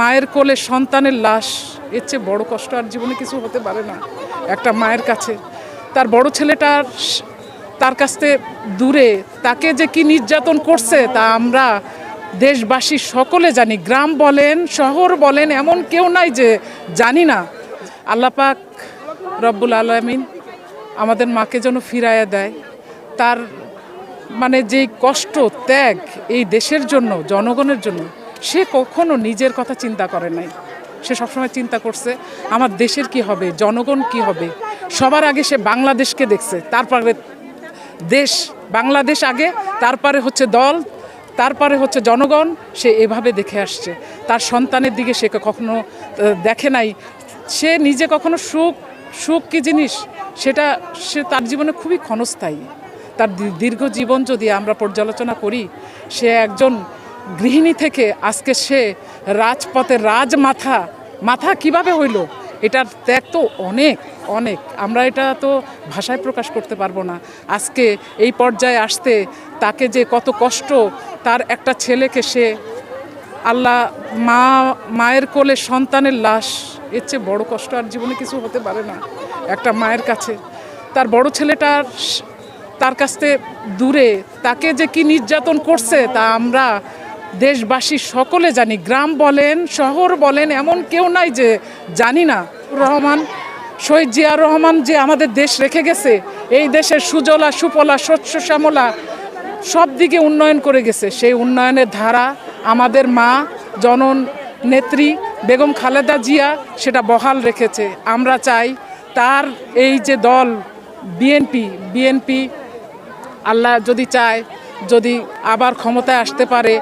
মায়ের কোলে সন্তানের লাশ, এর চেয়ে বড় কষ্ট আর জীবনে কিছু হতে পারে না একটা মায়ের কাছে। তার বড় ছেলেটার তার কাছ থেকে দূরে, তাকে যে কি নির্যাতন করছে তা আমরা দেশবাসী সকলে জানি। গ্রাম বলেন, শহর বলেন, এমন কেউ নাই যে জানি না। আল্লাপাক রব্বুল আলমিন আমাদের মাকে যেন ফিরাইয়া দেয়। তার মানে যেই কষ্ট, ত্যাগ এই দেশের জন্য, জনগণের জন্য সে কখনো নিজের কথা চিন্তা করে নাই। সে সবসময় চিন্তা করছে, আমার দেশের কি হবে, জনগণ কি হবে? সবার আগে সে বাংলাদেশকে দেখছে, তারপরে দেশ, বাংলাদেশ আগে, তারপরে হচ্ছে দল, তারপরে হচ্ছে জনগণ, সে এভাবে দেখে আসছে। তার সন্তানের দিকে সে কখনো দেখে নাই। সে নিজে কখনো সুখ সুখ কি জিনিস? সেটা সে তার জীবনে খুবই ক্ষণস্থায়ী। তার দীর্ঘ জীবন যদি আমরা পর্যালোচনা করি, সে একজন গৃহিণী থেকে আজকে সে রাজপথে রাজমাথা, মাথা কীভাবে হইল? এটার ত্যাগ তো অনেক অনেক। আমরা এটা তো ভাষায় প্রকাশ করতে পারব না। আজকে এই পর্যায়ে আসতে তাকে যে কত কষ্ট, তার একটা ছেলেকে সে আল্লাহ মা, মায়ের কোলে সন্তানের লাশ, এর চেয়ে বড় কষ্ট আর জীবনে কিছু হতে পারে না একটা মায়ের কাছে। তার বড় ছেলেটার তার কাছ থেকে দূরে, তাকে যে কি নির্যাতন করছে তা আমরা দেশবাসী সকলে জানি, গ্রাম বলেন, শহর বলেন, এমন কেউ নাই যে জানি না। রহমান, শহীদ জিয়া রহমান যে আমাদের দেশ রেখে গেছে, এই দেশের সুজলা, সুফলা শস্য শ্যামলা সব দিকে উন্নয়ন করে গেছে। সেই উন্নয়নের ধারা আমাদের মা, জনন, নেত্রী বেগম খালেদা জিয়া সেটা বহাল রেখেছে। আমরা চাই তার এই যে দল, বিএনপি বিএনপি, আল্লাহ যদি চায়, যদি আবার ক্ষমতায় আসতে পারে।